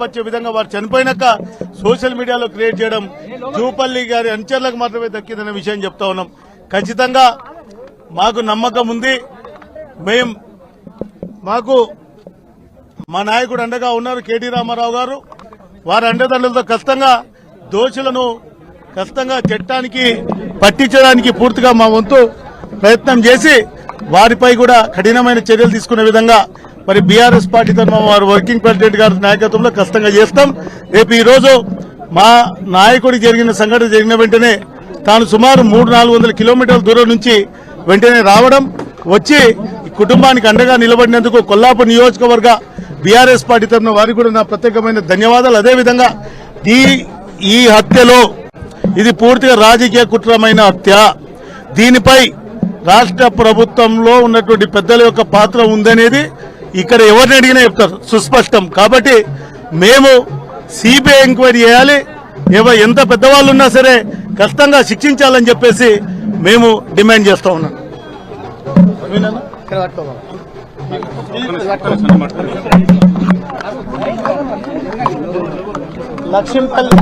కించపరిచే విధంగా వారు చనిపోయినాక సోషల్ మీడియాలో క్రియేట్ చేయడం జూపల్లి గారి అనుచరులకు మాత్రమే దక్కిందనే విషయం చెప్తా ఉన్నాం. ఖచ్చితంగా మాకు నమ్మకం ఉంది. మేం మాకు మా నాయకుడు అండగా ఉన్నారు కేటీ రామారావు గారు. వారి అండదండలతో ఖచ్చితంగా దోషులను ఖచ్చితంగా చట్టానికి పట్టించడానికి పూర్తిగా మా వంతు ప్రయత్నం చేసి వారిపై కూడా కఠినమైన చర్యలు తీసుకునే విధంగా మరి బీఆర్ఎస్ పార్టీతో తరఫున వారు వర్కింగ్ ప్రెసిడెంట్ గారి నాయకత్వంలో కష్టంగా చేస్తాం. రేపు ఈరోజు మా నాయకుడికి జరిగిన సంఘటన జరిగిన వెంటనే తాను సుమారు మూడు నాలుగు వందల కిలోమీటర్ల దూరం నుంచి వెంటనే రావడం వచ్చి ఈ కుటుంబానికి అండగా నిలబడినందుకు కొల్లాపూర్ నియోజకవర్గ బీఆర్ఎస్ పార్టీ తరఫున వారికి కూడా నా ప్రత్యేకమైన ధన్యవాదాలు. అదేవిధంగా ఈ ఈ హత్యలో ఇది పూర్తిగా రాజకీయ కుట్రమైన హత్య. దీనిపై రాష్ట్ర ప్రభుత్వంలో ఉన్నటువంటి పెద్దల యొక్క పాత్ర ఉందనేది ఇక్కడ ఎవరిని అడిగినా చెప్తారు. సుస్పష్టం. కాబట్టి మేము సిబిఐ ఎంక్వైరీ చేయాలి. ఏవో ఎంత పెద్దవాళ్ళు ఉన్నా సరే ఖచ్చితంగా శిక్షించాలని చెప్పేసి మేము డిమాండ్ చేస్తా ఉన్నాం. లక్ష్మీపల్లి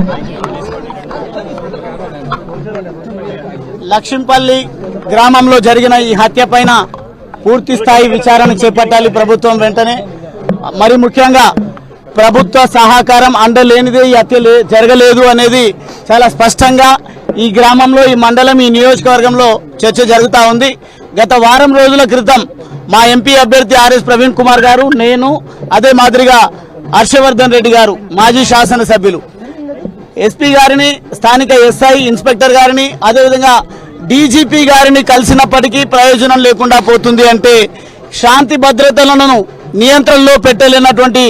లక్ష్మీపల్లి గ్రామంలో జరిగిన ఈ హత్య పైన పూర్తి స్థాయి విచారణ చేపట్టాలి ప్రభుత్వం వెంటనే. మరి ముఖ్యంగా ప్రభుత్వ సహకారం అండలేనిదే ఈ హత్య జరగలేదు అనేది చాలా స్పష్టంగా ఈ గ్రామంలో ఈ మండలం ఈ నియోజకవర్గంలో చర్చ జరుగుతా ఉంది. గత వారం రోజుల క్రితం మా ఎంపీ అభ్యర్థి ఆర్ఎస్ ప్రవీణ్ కుమార్ గారు నేను అదే మాదిరిగా హర్షవర్ధన్ రెడ్డి గారు మాజీ శాసనసభ్యులు. ఎస్పీ గారిని స్థానిక ఎస్ఐ ఇన్స్పెక్టర్ గారిని అదేవిధంగా డీజీపీ గారిని కలిసినప్పటికీ ప్రయోజనం లేకుండా పోతుంది అంటే శాంతి భద్రతలను నియంత్రణలో పెట్టలేనటువంటి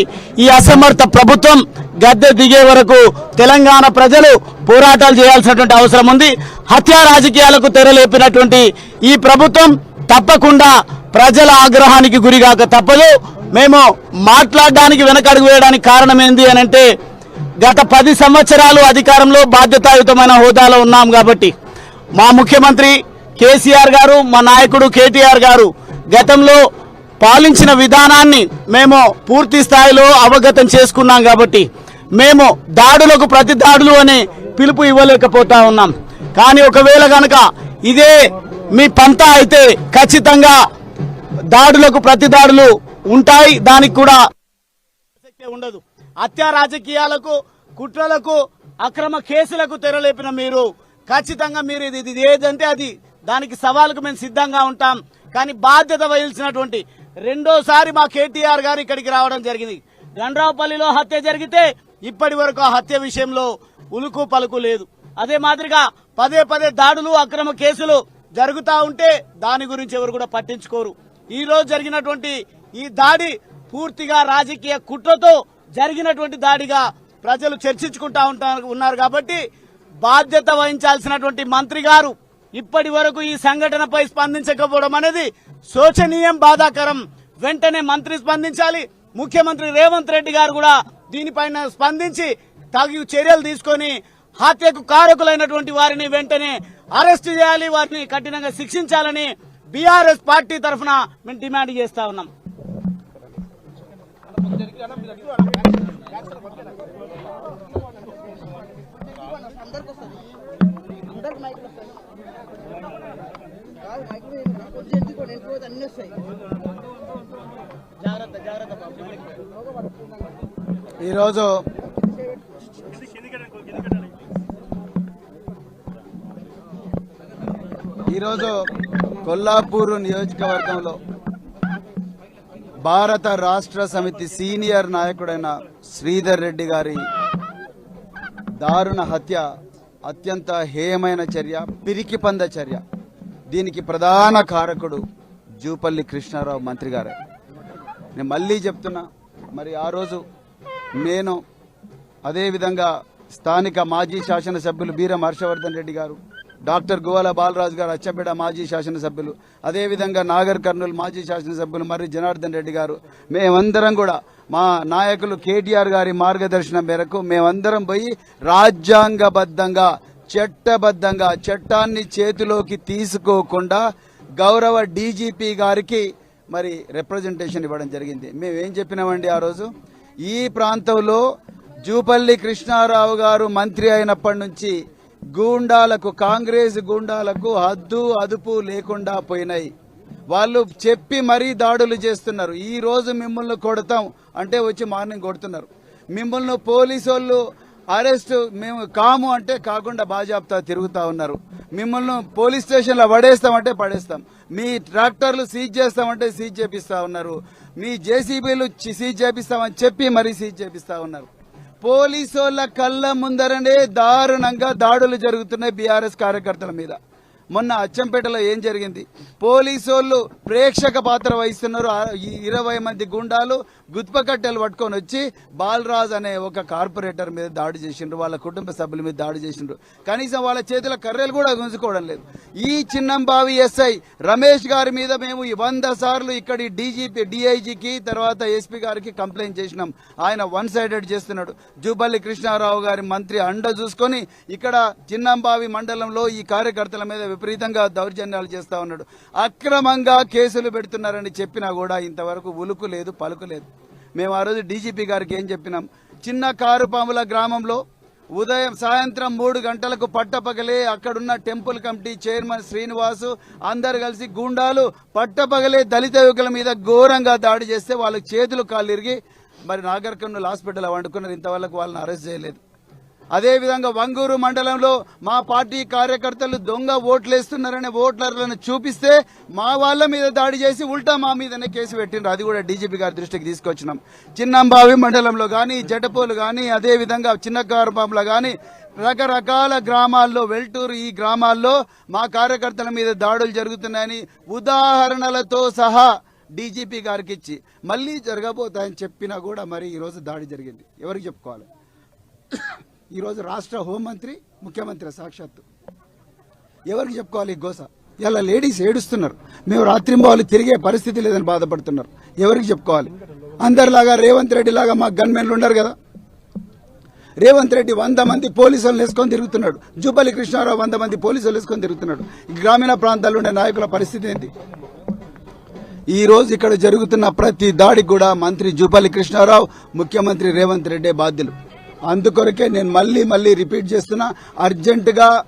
ఈ అసమర్థ ప్రభుత్వం గద్దె దిగే వరకు తెలంగాణ ప్రజలు పోరాటాలు చేయాల్సినటువంటి అవసరం ఉంది. హత్యా రాజకీయాలకు తెరలేపినటువంటి ఈ ప్రభుత్వం తప్పకుండా ప్రజల ఆగ్రహానికి గురిగాక తప్పదు. మేము మాట్లాడడానికి వెనకడుగు వేయడానికి కారణం ఏంది అని అంటే గత పది సంవత్సరాలు అధికారంలో బాధ్యతాయుతమైన హోదాలో ఉన్నాం కాబట్టి. మా ముఖ్యమంత్రి కేసీఆర్ గారు మా నాయకుడు కేటీఆర్ గారు గతంలో పాలించిన విధానాన్ని మేము పూర్తి స్థాయిలో అవగతం చేసుకున్నాం కాబట్టి మేము దాడులకు ప్రతి దాడులు అనే పిలుపు ఇవ్వలేకపోతా ఉన్నాం. కానీ ఒకవేళ కనుక ఇదే మీ పంత అయితే ఖచ్చితంగా దాడులకు ప్రతి దాడులు ఉంటాయి. దానికి కూడా ఉండదు. హత్యా రాజకీయాలకు కుట్రలకు అక్రమ కేసులకు తెరలేపిన మీరు ఖచ్చితంగా మీరు ఇది ఇది ఏదంటే అది. దానికి సవాలుకు మేము సిద్ధంగా ఉంటాం. కానీ బాధ్యత వహించినటువంటి రెండోసారి మా కేటీఆర్ గారు ఇక్కడికి రావడం జరిగింది. గండ్రావుపల్లిలో హత్య జరిగితే ఇప్పటి వరకు ఆ హత్య విషయంలో ఉలుకు పలుకు లేదు. అదే మాదిరిగా పదే పదే దాడులు అక్రమ కేసులు జరుగుతూ ఉంటే దాని గురించి ఎవరు కూడా పట్టించుకోరు. ఈ రోజు జరిగినటువంటి ఈ దాడి పూర్తిగా రాజకీయ కుట్రతో జరిగినటువంటి దాడిగా ప్రజలు చర్చించుకుంటా ఉంటా ఉన్నారు కాబట్టి బాధ్యత వహించాల్సినటువంటి మంత్రి గారు ఇప్పటి వరకు ఈ సంఘటనపై స్పందించకపోవడం అనేది శోచనీయం బాధాకరం. వెంటనే మంత్రి స్పందించాలి. ముఖ్యమంత్రి రేవంత్ రెడ్డి గారు కూడా దీనిపైన స్పందించి తగు చర్యలు తీసుకొని హత్యకు కారకులైనటువంటి వారిని వెంటనే అరెస్ట్ చేయాలి. వారిని కఠినంగా శిక్షించాలని బీఆర్ఎస్ పార్టీ తరఫున మేము డిమాండ్ చేస్తా ఉన్నాం. ఈరోజు ఈరోజు కొల్లాపూరు నియోజకవర్గంలో భారత రాష్ట్ర సమితి సీనియర్ నాయకుడైన శ్రీధర్ రెడ్డి గారి దారుణ హత్య అత్యంత హేయమైన చర్య పిరికి పంద చర్య. దీనికి ప్రధాన కారకుడు జూపల్లి కృష్ణారావు మంత్రి గారే. నేను మళ్ళీ చెప్తున్నా మరి ఆ రోజు నేను అదేవిధంగా స్థానిక మాజీ శాసనసభ్యులు బీరం హర్షవర్ధన్ రెడ్డి గారు డాక్టర్ గువాల బాలరాజు గారు అచ్చపేట మాజీ శాసనసభ్యులు. అదేవిధంగా నాగర్ కర్నూలు మాజీ శాసనసభ్యులు మర్రి జనార్దన్ రెడ్డి గారు. మేమందరం కూడా మా నాయకులు కేటీఆర్ గారి మార్గదర్శనం మేరకు మేమందరం పోయి రాజ్యాంగబద్ధంగా చట్టబద్ధంగా చట్టాన్ని చేతిలోకి తీసుకోకుండా గౌరవ డీజీపీ గారికి మరి రిప్రజెంటేషన్ ఇవ్వడం జరిగింది. మేము ఏం చెప్పినామండి ఆ రోజు? ఈ ప్రాంతంలో జూపల్లి కృష్ణారావు గారు మంత్రి అయినప్పటి నుంచి గూండాలకు కాంగ్రెస్ గూండాలకు హద్దు అదుపు లేకుండా పోయినాయి. వాళ్ళు చెప్పి మరీ దాడులు చేస్తున్నారు. ఈ రోజు మిమ్మల్ని కొడతాం అంటే వచ్చి మార్నింగ్ కొడుతున్నారు. మిమ్మల్ని పోలీసు వాళ్ళు అరెస్ట్ మేము కాము అంటే కాకుండా బాజాబ్తా తిరుగుతా ఉన్నారు. మిమ్మల్ని పోలీస్ స్టేషన్లో పడేస్తామంటే పడేస్తాం. మీ ట్రాక్టర్లు సీజ్ చేస్తామంటే సీజ్ చేపిస్తా ఉన్నారు. మీ జేసీబీలు సీజ్ చేపిస్తామని చెప్పి మరీ సీజ్ చేపిస్తా ఉన్నారు. పోలీసోళ్ళ కళ్ళ ముందరనే దారుణంగా దాడులు జరుగుతున్నాయి బీఆర్ఎస్ కార్యకర్తల మీద. మొన్న అచ్చంపేటలో ఏం జరిగింది? పోలీసోళ్ళు ప్రేక్షక పాత్ర వహిస్తున్నారు. ఈ ఇరవై మంది గుండాలు గుత్పకట్టెలు పట్టుకొని వచ్చి బాలరాజ్ అనే ఒక కార్పొరేటర్ మీద దాడి చేసిండ్రు. వాళ్ళ కుటుంబ సభ్యుల మీద దాడి చేసిండ్రు. కనీసం వాళ్ళ చేతుల కర్రెలు కూడా గుంజుకోవడం లేదు. ఈ చిన్నంబావి ఎస్ఐ రమేష్ గారి మీద మేము ఈ వంద సార్లు ఇక్కడి డీజీపీ డిఐజీకి తర్వాత ఎస్పీ గారికి కంప్లైంట్ చేసినాం. ఆయన వన్ సైడెడ్ చేస్తున్నాడు. జూబల్లి కృష్ణారావు గారి మంత్రి అండ చూసుకొని ఇక్కడ చిన్నంబావి మండలంలో ఈ కార్యకర్తల మీద విపరీతంగా దౌర్జన్యాలు చేస్తా ఉన్నాడు. అక్రమంగా కేసులు పెడుతున్నారని చెప్పినా కూడా ఇంతవరకు ఉలుకు లేదు పలుకు లేదు. మేము ఆ రోజు డీజీపీ గారికి ఏం చెప్పినాం? చిన్న కారుపాముల గ్రామంలో ఉదయం సాయంత్రం మూడు గంటలకు పట్టపగలే అక్కడున్న టెంపుల్ కమిటీ చైర్మన్ శ్రీనివాసు అందరు కలిసి గూండాలు పట్టపగలే దళిత యువకుల మీద ఘోరంగా దాడి చేస్తే వాళ్ళకి చేతులు కాలిరిగి మరి నాగర్ కర్నూలు హాస్పిటల్ వండుకున్నారు. ఇంతవరకు వాళ్ళని అరెస్ట్ చేయలేదు. అదేవిధంగా వంగూరు మండలంలో మా పార్టీ కార్యకర్తలు దొంగ ఓట్లేస్తున్నారనే ఓట్లర్లను చూపిస్తే మా వాళ్ళ మీద దాడి చేసి ఉల్టా మా మీదనే కేసు పెట్టిండ్రు. అది కూడా డీజీపీ గారి దృష్టికి తీసుకొచ్చినాం. చిన్నంబావి మండలంలో కానీ జటపోలు కానీ అదేవిధంగా చిన్నకారుపాంలో కానీ రకరకాల గ్రామాల్లో వెల్టూరు ఈ గ్రామాల్లో మా కార్యకర్తల మీద దాడులు జరుగుతున్నాయని ఉదాహరణలతో సహా డీజీపీ గారికి ఇచ్చి మళ్ళీ జరగబోతాయని చెప్పినా కూడా మరి ఈరోజు దాడి జరిగింది. ఎవరికి చెప్పుకోవాలి? ఈరోజు రాష్ట్ర హోంమంత్రి ముఖ్యమంత్రి సాక్షాత్తు. ఎవరికి చెప్పుకోవాలి గోస? ఇలా లేడీస్ ఏడుస్తున్నారు. మేము రాత్రింబావులు తిరిగే పరిస్థితి లేదని బాధపడుతున్నారు. ఎవరికి చెప్పుకోవాలి? అందరిలాగా రేవంత్ రెడ్డి లాగా మా గన్మెన్లు ఉండరు కదా? రేవంత్ రెడ్డి వంద మంది పోలీసులను వేసుకొని తిరుగుతున్నాడు. జూపల్లి కృష్ణారావు వంద మంది పోలీసులు వేసుకొని తిరుగుతున్నాడు. గ్రామీణ ప్రాంతాల్లో ఉండే నాయకుల పరిస్థితి ఏంటి? ఈ రోజు ఇక్కడ జరుగుతున్న ప్రతి దాడికి కూడా మంత్రి జూపల్లి కృష్ణారావు ముఖ్యమంత్రి రేవంత్ రెడ్డి బాధ్యులు. అందుకొరకే నేను మళ్ళీ మళ్ళీ రిపీట్ చేస్తున్నా అర్జెంటుగా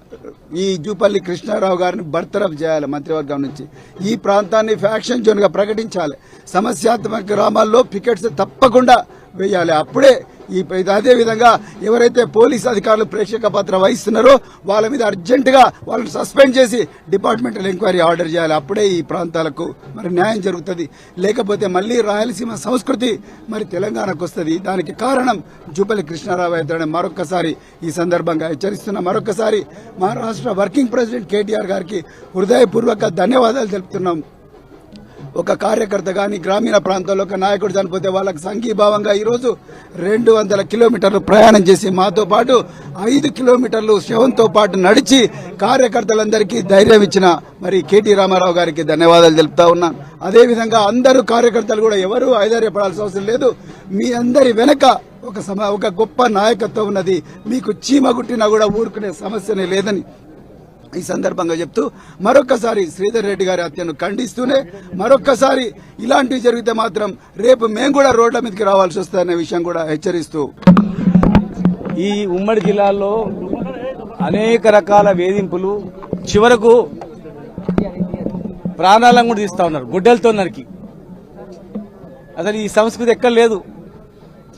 ఈ జూపల్లి కృష్ణారావు గారిని బర్తరఫ్ చేయాలి మంత్రివర్గం నుంచి. ఈ ప్రాంతాన్ని ఫ్యాక్షన్ జోన్గా ప్రకటించాలి. సమస్యాత్మక గ్రామాల్లో పికెట్స్ తప్పకుండా వేయాలి. అప్పుడే ఈ అదే విధంగా ఎవరైతే పోలీస్ అధికారులు ప్రేక్షక పాత్ర వహిస్తున్నారో వాళ్ళ మీద అర్జెంటుగా వాళ్ళని సస్పెండ్ చేసి డిపార్ట్మెంటల్ ఎంక్వైరీ ఆర్డర్ చేయాలి. అప్పుడే ఈ ప్రాంతాలకు మరి న్యాయం జరుగుతుంది. లేకపోతే మళ్ళీ రాయలసీమ సంస్కృతి మరి తెలంగాణకు వస్తుంది. దానికి కారణం జూపల్లి కృష్ణారావు అవుతాడని మరొకసారి ఈ సందర్భంగా హెచ్చరిస్తున్న మరొకసారి మహారాష్ట్ర వర్కింగ్ ప్రెసిడెంట్ కేటీఆర్ గారికి హృదయపూర్వక ధన్యవాదాలు తెలుపుతున్నాం. ఒక కార్యకర్త కానీ గ్రామీణ ప్రాంతాల్లో ఒక నాయకుడు చనిపోతే వాళ్ళకి సంఘీభావంగా ఈరోజు రెండు వందల కిలోమీటర్లు ప్రయాణం చేసి మాతో పాటు ఐదు కిలోమీటర్లు శవంతో పాటు నడిచి కార్యకర్తలందరికీ ధైర్యం ఇచ్చిన మరి కేటీ రామారావు గారికి ధన్యవాదాలు తెలుపుతా ఉన్నాను అదేవిధంగా అందరూ కార్యకర్తలు కూడా ఎవరూ ఐదార్యపడాల్సిన అవసరం లేదు. మీ అందరి వెనక ఒక సమ ఒక గొప్ప నాయకత్వం ఉన్నది. మీకు చీమ గుట్టినా కూడా ఊరుకునే సమస్యనే లేదని ఈ సందర్భంగా చెప్తూ మరొక్కసారి శ్రీధర్ రెడ్డి గారి హత్యను ఖండిస్తూనే మరొక్కసారి ఇలాంటివి జరిగితే మాత్రం రేపు మేము కూడా రోడ్ల మీదకి రావాల్సి వస్తుందనే విషయం కూడా హెచ్చరిస్తూ. ఈ ఉమ్మడి జిల్లాలో అనేక రకాల వేధింపులు చివరకు ప్రాణాలను కూడా తీస్తా ఉన్నారు గుడ్డలతో నరికి. అసలు ఈ సంస్కృతి ఎక్కడ లేదు.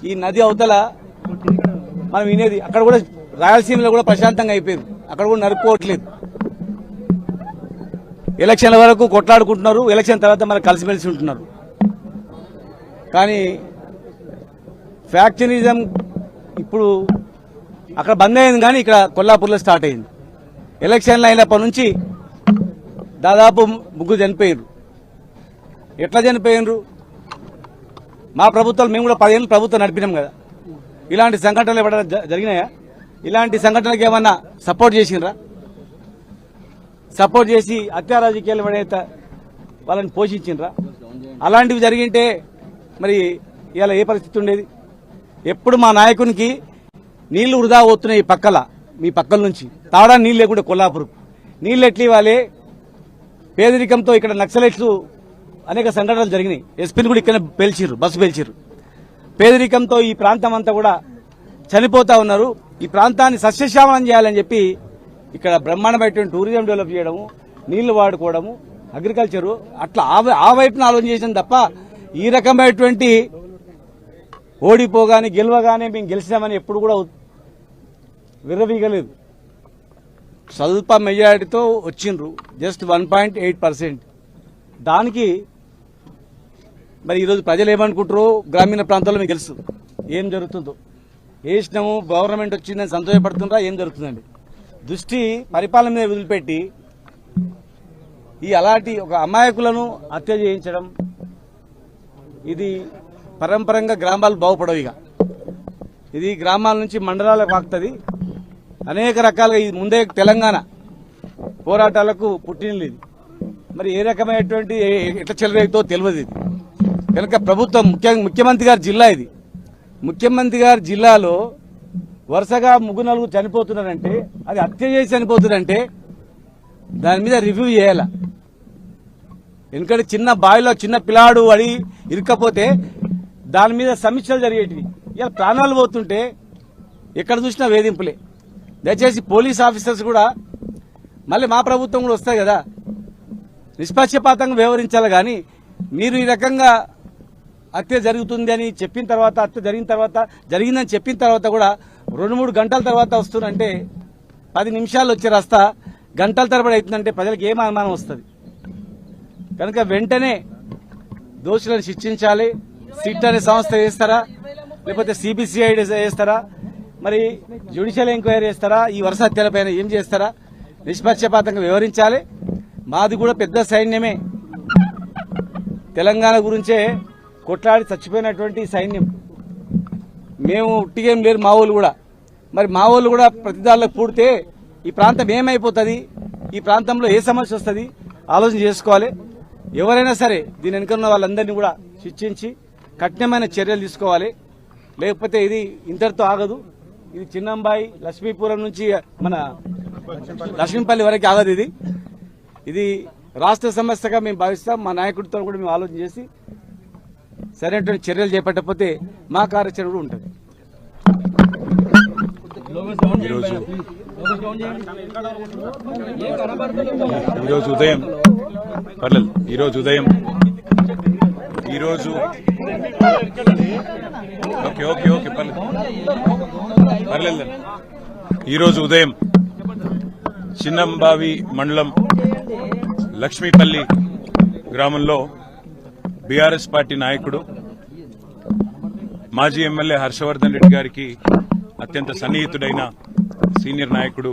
ఈ నది అవతల మనం వినేది అక్కడ కూడా రాయలసీమలో కూడా ప్రశాంతంగా అయిపోయింది. అక్కడ కూడా నరుక్కోవట్లేదు ఎలక్షన్ల వరకు కొట్లాడుకుంటున్నారు ఎలక్షన్ తర్వాత మనకు కలిసిమెలిసి ఉంటున్నారు. కానీ ఫ్యాక్చరిజం ఇప్పుడు అక్కడ బంద్ అయింది కానీ ఇక్కడ కొల్లాపూర్లో స్టార్ట్ అయింది. ఎలక్షన్లు అయినప్పటి నుంచి దాదాపు ముగ్గురు చనిపోయారు ఎట్లా చనిపోయినరు మా ప్రభుత్వాలు మేము కూడా పదిహేను ప్రభుత్వం నడిపినాం కదా. ఇలాంటి సంఘటనలు ఎప్పుడైనా జరిగినాయా? ఇలాంటి సంఘటనలకు ఏమన్నా సపోర్ట్ చేసినరా సపోర్ట్ చేసి అత్యారాజకీయాలు పడేత ఎవడైతే వాళ్ళని పోషించినరా అలాంటివి జరిగింటే మరి ఇలా ఏ పరిస్థితి ఉండేది? ఎప్పుడు మా నాయకునికి నీళ్ళు వృధా అవుతున్నాయి ఈ పక్కల మీ పక్కల నుంచి. తాగడానికి నీళ్ళు లేకుండా కొల్లాపురం. నీళ్ళు ఎట్లు ఇవ్వాలి? పేదరికంతో ఇక్కడ నక్సలైట్లు అనేక సంఘటనలు జరిగినాయి. ఎస్పీని కూడా ఇక్కడ పేల్చిర్రు బస్సు పేల్చిర్రు. పేదరికంతో ఈ ప్రాంతం అంతా కూడా చనిపోతా ఉన్నారు. ఈ ప్రాంతాన్ని సస్యశ్యామలం చేయాలని చెప్పి ఇక్కడ బ్రహ్మాండమైనటువంటి టూరిజం డెవలప్ చేయడము నీళ్ళు వాడుకోవడము అగ్రికల్చరు అట్లా ఆ ఆ వైపున ఆలోచన చేసిన తప్ప ఈ రకమైనటువంటి ఓడిపోగానే గెలవగానే మేము గెలిచామని ఎప్పుడు కూడా విర్రవీగలేదు. స్వల్ప మెజారిటీతో వచ్చిండ్రు. Just one point eight percent. దానికి మరి ఈరోజు ప్రజలు ఏమనుకుంటారో గ్రామీణ ప్రాంతాల్లో మీకు తెలుసు ఏం జరుగుతుందో? వేసినాము గవర్నమెంట్ వచ్చిందని సంతోషపడుతుండ్రా ఏం జరుగుతుందండి? దృష్టి పరిపాలన మీద వదిలిపెట్టి ఈ అలాంటి ఒక అమాయకులను హత్య చేయించడం ఇది పరంపరంగా గ్రామాలు బాగుపడవు ఇక. ఇది గ్రామాల నుంచి మండలాలకు వాక్తుంది. అనేక రకాలుగా ఇది ముందే తెలంగాణ పోరాటాలకు పుట్టినది మరి ఏ రకమైనటువంటి ఏ- ఎట్లా చెలరేగుతో తెలియదు ఇది. కనుక ప్రభుత్వం ముఖ్య ముఖ్యమంత్రి గారి జిల్లా ఇది. ముఖ్యమంత్రి గారి జిల్లాలో వరుసగా ముగ్గురు నలుగురు చనిపోతున్నారంటే అది హత్య చేసి చనిపోతున్నారంటే దాని మీద రివ్యూ చేయాల. ఎందుకంటే చిన్న బావిలో చిన్న పిల్లాడు అడి ఇరుక్కపోతే దాని మీద సమీక్షలు జరిగేటివి. ఇలా ప్రాణాలు పోతుంటే ఎక్కడ చూసినా వేధింపులే. దయచేసి పోలీస్ ఆఫీసర్స్ కూడా మళ్ళీ మా ప్రభుత్వం కూడా వస్తాయి కదా. నిష్పక్షపాతంగా వ్యవహరించాలి కానీ మీరు ఈ రకంగా హత్య జరుగుతుంది అని చెప్పిన తర్వాత హత్య జరిగిన తర్వాత జరిగిందని చెప్పిన తర్వాత కూడా రెండు మూడు గంటల తర్వాత వస్తుందంటే పది నిమిషాలు వచ్చే రస్తా గంటల తరబడి అవుతుందంటే ప్రజలకు ఏం అనుమానం వస్తుంది? కనుక వెంటనే దోషులను శిక్షించాలి. సిట్ అనే సంస్థ చేస్తారా లేకపోతే సిబిసిఐ చేస్తారా మరి జ్యుడిషియల్ ఎంక్వైరీ చేస్తారా ఈ వరుస హత్యలపైన ఏం చేస్తారా? నిష్పక్షపాతంగా వివరించాలి. మాది కూడా పెద్ద సైన్యమే. తెలంగాణ గురించే కొట్లాడి చచ్చిపోయినటువంటి సైన్యం. మేము ఉట్టిగేం లేరు మా వాళ్ళు కూడా. మరి మా వాళ్ళు కూడా ప్రతిదారులకు పూడితే ఈ ప్రాంతం ఏమైపోతుంది? ఈ ప్రాంతంలో ఏ సమస్య వస్తుంది? ఆలోచన చేసుకోవాలి. ఎవరైనా సరే దీని వెనుకన్న వాళ్ళందరినీ కూడా శిక్షించి కఠినమైన చర్యలు తీసుకోవాలి. లేకపోతే ఇది ఇంతటితో ఆగదు. ఇది చిన్నంబాయి లక్ష్మీపురం నుంచి మన లక్ష్మీపల్లి వరకు ఆగదు ఇది. ఇది రాష్ట్ర సమస్యగా మేము భావిస్తాం. మా నాయకుడితో కూడా మేము ఆలోచన చేసి సరైనటువంటి చర్యలు చేపట్టకపోతే మా కార్యాచరణ కూడా ఉంటుంది. ఈరోజు ఈరోజు ఉదయం పర్లేదు ఈరోజు ఉదయం ఈరోజు ఓకే ఓకే ఓకే పర్లేదు. పర్లేదు ఈరోజు ఉదయం చిన్నంబావి మండలం లక్ష్మీపల్లి గ్రామంలో బీఆర్ఎస్ పార్టీ నాయకుడు మాజీ ఎమ్మెల్యే హర్షవర్ధన్ రెడ్డి గారికి అత్యంత సన్నిహితుడైన సీనియర్ నాయకుడు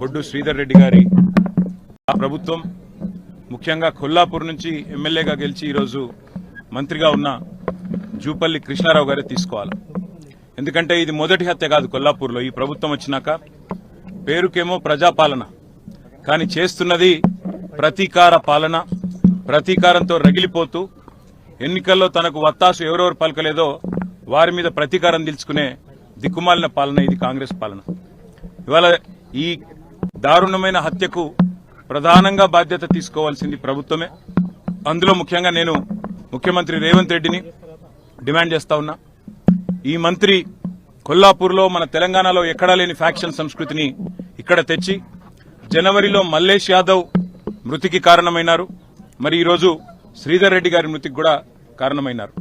బొడ్డు శ్రీధర్ రెడ్డి గారి ప్రభుత్వం ముఖ్యంగా కొల్లాపూర్ నుంచి ఎమ్మెల్యేగా గెలిచి ఈరోజు మంత్రిగా ఉన్న జూపల్లి కృష్ణారావు గారే తీసుకోవాలి. ఎందుకంటే ఇది మొదటి హత్య కాదు కొల్లాపూర్లో. ఈ ప్రభుత్వం వచ్చినాక పేరుకేమో ప్రజాపాలన. కానీ చేస్తున్నది ప్రతీకార పాలన ప్రతీకారంతో రగిలిపోతూ ఎన్నికల్లో తనకు వత్తాసు ఎవరెవరు పలకలేదో వారి మీద ప్రతీకారం తెలుసుకునే దిక్కుమాలిన పాలన ఇది కాంగ్రెస్ పాలన. ఇవాళ ఈ దారుణమైన హత్యకు ప్రధానంగా బాధ్యత తీసుకోవాల్సింది ప్రభుత్వమే. అందులో ముఖ్యంగా నేను ముఖ్యమంత్రి రేవంత్ రెడ్డిని డిమాండ్ చేస్తా ఉన్నా. ఈ మంత్రి కొల్లాపూర్లో మన తెలంగాణలో ఎక్కడా లేని ఫ్యాక్షన్ సంస్కృతిని ఇక్కడ తెచ్చి జనవరిలో మల్లేష్ యాదవ్ మృతికి కారణమైనారు. మరి ఈరోజు శ్రీధర్ రెడ్డి గారి మృతికి కూడా కారణమైనారు.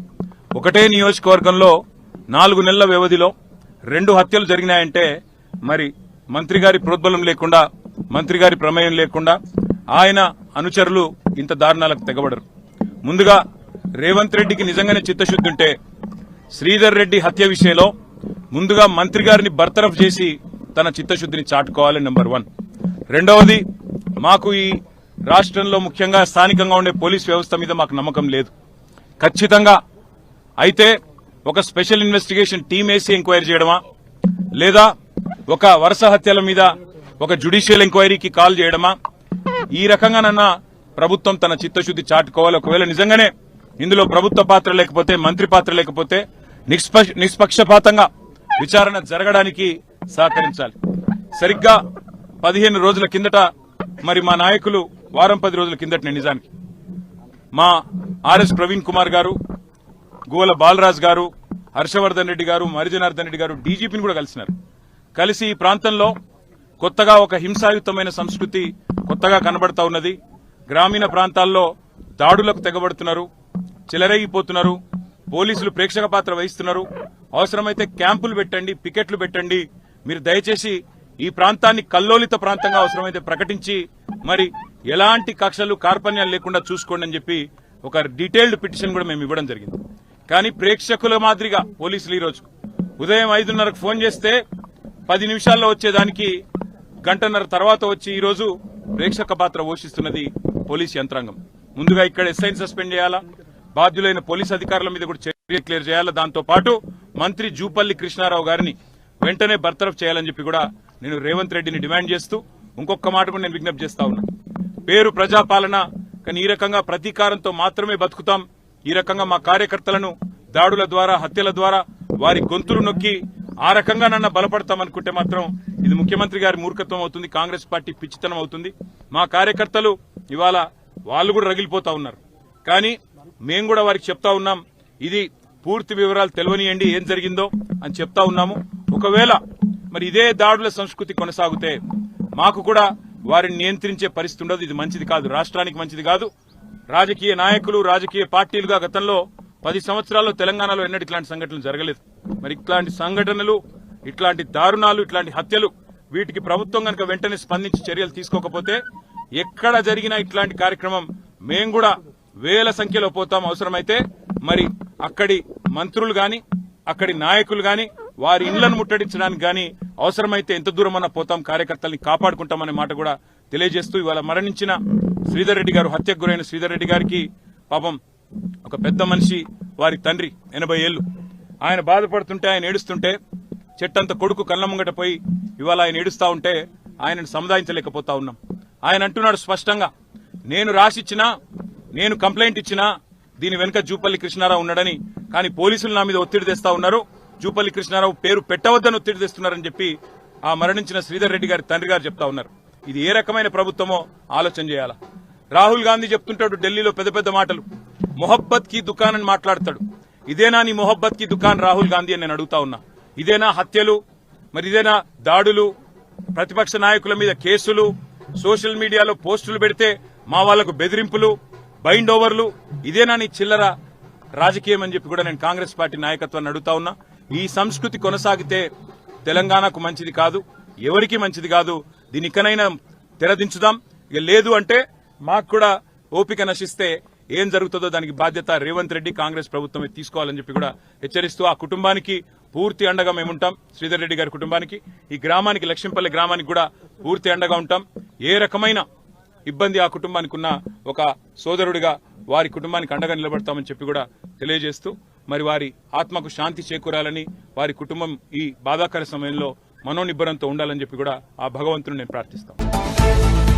ఒకటే నియోజకవర్గంలో నాలుగు నెలల వ్యవధిలో రెండు హత్యలు జరిగినాయంటే మరి మంత్రి గారి ప్రోద్బలం లేకుండా మంత్రి గారి ప్రమేయం లేకుండా ఆయన అనుచరులు ఇంత దారుణాలకు తెగబడరు. ముందుగా రేవంత్ రెడ్డికి నిజంగానే చిత్తశుద్ధి ఉంటే శ్రీధర్ రెడ్డి హత్య విషయంలో ముందుగా మంత్రి గారిని బర్తరఫ్ చేసి తన చిత్తశుద్ధిని చాటుకోవాలి నెంబర్ వన్. రెండవది మాకు ఈ రాష్ట్రంలో ముఖ్యంగా స్థానికంగా ఉండే పోలీస్ వ్యవస్థ మీద మాకు నమ్మకం లేదు. ఖచ్చితంగా అయితే ఒక స్పెషల్ ఇన్వెస్టిగేషన్ టీం వేసి ఎంక్వైరీ చేయడమా? లేదా ఒక వరుస హత్యల మీద ఒక జ్యుడిషియల్ ఎంక్వైరీకి కాల్ చేయడమా? ఈ రకంగానన్నా ప్రభుత్వం తన చిత్తశుద్ధి చాటుకోవాలి. ఒకవేళ నిజంగానే ఇందులో ప్రభుత్వ పాత్ర లేకపోతే మంత్రి పాత్ర లేకపోతే నిష్పక్షపాతంగా విచారణ జరగడానికి సహకరించాలి. సరిగ్గా పదిహేను రోజుల కిందట మరి మా నాయకులు వారం పది రోజుల కిందట నిజానికి. మా ఆర్ఎస్ ప్రవీణ్ కుమార్ గారు గోల బాలరాజ్ గారు హర్షవర్ధన్ రెడ్డి గారు మరిజనార్దన్ రెడ్డి గారు డీజీపీని కూడా కలిసినారు. కలిసి ఈ ప్రాంతంలో కొత్తగా ఒక హింసాయుతమైన సంస్కృతి కొత్తగా కనబడతా ఉన్నది. గ్రామీణ ప్రాంతాల్లో దాడులకు తెగబడుతున్నారు చెలరేగిపోతున్నారు పోలీసులు ప్రేక్షక పాత్ర వహిస్తున్నారు. అవసరమైతే క్యాంపులు పెట్టండి పికెట్లు పెట్టండి. మీరు దయచేసి ఈ ప్రాంతాన్ని కల్లోలిత ప్రాంతంగా అవసరమైతే ప్రకటించి మరి ఎలాంటి కక్షలు కార్పణ్యాలు లేకుండా చూసుకోండి అని చెప్పి ఒక డీటెయిల్డ్ పిటిషన్ కూడా మేము ఇవ్వడం జరిగింది. కానీ ప్రేక్షకుల మాదిరిగా పోలీసులు ఈరోజు ఉదయం ఐదున్నరకు ఫోన్ చేస్తే పది నిమిషాల్లో వచ్చేదానికి గంటన్నర తర్వాత వచ్చి ఈరోజు ప్రేక్షక పాత్ర పోషిస్తున్నది పోలీస్ యంత్రాంగం. ముందుగా ఇక్కడ ఎస్ఐని సస్పెండ్ చేయాలా? బాధ్యులైన పోలీస్ అధికారుల మీద కూడా చర్య క్లియర్ చేయాలా? దాంతో పాటు మంత్రి జూపల్లి కృష్ణారావు గారిని వెంటనే బర్తరఫ్ చేయాలని చెప్పి కూడా నేను రేవంత్ రెడ్డిని డిమాండ్ చేస్తూ ఇంకొక మాట కూడా నేను విజ్ఞప్తి చేస్తా ఉన్నా. పేరు ప్రజాపాలన కానీ ఈ రకంగా ప్రతీకారంతో మాత్రమే బతుకుతాం. ఈ రకంగా మా కార్యకర్తలను దాడుల ద్వారా హత్యల ద్వారా వారి గొంతులు నొక్కి ఆ రకంగా నన్న బలపడతాం అనుకుంటే మాత్రం ఇది ముఖ్యమంత్రి గారి మూర్ఖత్వం అవుతుంది కాంగ్రెస్ పార్టీ పిచ్చితనం అవుతుంది. మా కార్యకర్తలు ఇవాళ వాళ్ళు కూడా రగిలిపోతా ఉన్నారు. కానీ మేము కూడా వారికి చెప్తా ఉన్నాం ఇది పూర్తి వివరాలు తెలియనియండి ఏం జరిగిందో అని చెప్తా ఉన్నాము. ఒకవేళ మరి ఇదే దాడుల సంస్కృతి కొనసాగితే మాకు కూడా వారిని నియంత్రించే పరిస్థితి ఉండదు. ఇది మంచిది కాదు. రాష్ట్రానికి మంచిది కాదు. రాజకీయ నాయకులు రాజకీయ పార్టీలుగా గతంలో పది సంవత్సరాల్లో తెలంగాణలో ఎన్నటి ఇట్లాంటి సంఘటనలు జరగలేదు. మరి ఇట్లాంటి సంఘటనలు ఇట్లాంటి దారుణాలు ఇట్లాంటి హత్యలు వీటికి ప్రభుత్వం కనుక వెంటనే స్పందించి చర్యలు తీసుకోకపోతే ఎక్కడ జరిగిన ఇట్లాంటి కార్యక్రమం మేము కూడా వేల సంఖ్యలో పోతాం అవసరమైతే. మరి అక్కడి మంత్రులు గాని అక్కడి నాయకులు గాని వారి ఇళ్ళను ముట్టడించడానికి గాని అవసరమైతే ఎంత దూరమన్నా పోతాం కార్యకర్తల్ని కాపాడుకుంటామనే మాట కూడా తెలియజేస్తూ ఇవాళ మరణించిన శ్రీధర్ రెడ్డి గారు హత్యకు గురైన శ్రీధర్ రెడ్డి గారికి పాపం ఒక పెద్ద మనిషి వారి తండ్రి ఎనభై ఏళ్ళు. ఆయన బాధపడుతుంటే ఆయన ఏడుస్తుంటే చెట్టంత కొడుకు కళ్ళ ముంగట పోయి ఇవాళ ఆయన ఏడుస్తా ఉంటే ఆయనను సముదాయించలేకపోతా ఉన్నాం. ఆయన అంటున్నాడు స్పష్టంగా నేను రాసిచ్చినా నేను కంప్లైంట్ ఇచ్చినా దీని వెనుక జూపల్లి కృష్ణారావు ఉన్నాడని కానీ పోలీసులు నా మీద ఒత్తిడి తెస్తా ఉన్నారు. జూపల్లి కృష్ణారావు పేరు పెట్టవద్దని ఒత్తిడి తెస్తున్నారని చెప్పి ఆ మరణించిన శ్రీధర్ రెడ్డి గారి తండ్రి గారు చెప్తా ఉన్నారు. ఇది ఏ రకమైన ప్రభుత్వమో ఆలోచన చేయాలా? రాహుల్ గాంధీ చెప్తుంటాడు ఢిల్లీలో పెద్ద పెద్ద మాటలు. మొహబ్బత్కి దుకాన్ అని మాట్లాడతాడు. ఇదేనా నీ మొహబ్బత్కి దుకాన్ రాహుల్ గాంధీ అని నేను అడుగుతా ఉన్నా. ఇదేనా హత్యలు? మరి ఇదేనా దాడులు? ప్రతిపక్ష నాయకుల మీద కేసులు? సోషల్ మీడియాలో పోస్టులు పెడితే మా వాళ్ళకు బెదిరింపులు? బైండ్ ఓవర్లు? ఇదేనా నీ చిల్లర రాజకీయం అని చెప్పి కూడా నేను కాంగ్రెస్ పార్టీ నాయకత్వాన్ని అడుగుతా ఉన్నా. ఈ సంస్కృతి కొనసాగితే తెలంగాణకు మంచిది కాదు ఎవరికి మంచిది కాదు దీని ఇకనైనా తెరదించుదాం. ఇక లేదు అంటే మాకు కూడా ఓపిక నశిస్తే ఏం జరుగుతుందో దానికి బాధ్యత రేవంత్ రెడ్డి కాంగ్రెస్ ప్రభుత్వమే తీసుకోవాలని చెప్పి కూడా హెచ్చరిస్తూ ఆ కుటుంబానికి పూర్తి అండగా మేముంటాం శ్రీధర్ రెడ్డి గారి కుటుంబానికి. ఈ గ్రామానికి లక్ష్మీపల్లి గ్రామానికి కూడా పూర్తి అండగా ఉంటాం. ఏ రకమైన ఇబ్బంది ఆ కుటుంబానికి ఉన్న ఒక సోదరుడిగా వారి కుటుంబానికి అండగా నిలబడతామని చెప్పి కూడా తెలియజేస్తూ మరి వారి ఆత్మకు శాంతి చేకూరాలని వారి కుటుంబం ఈ బాధాకర సమయంలో మనోనిబ్బరంతో ఉండాలని చెప్పి కూడా ఆ భగవంతుని నేను ప్రార్థిస్తాను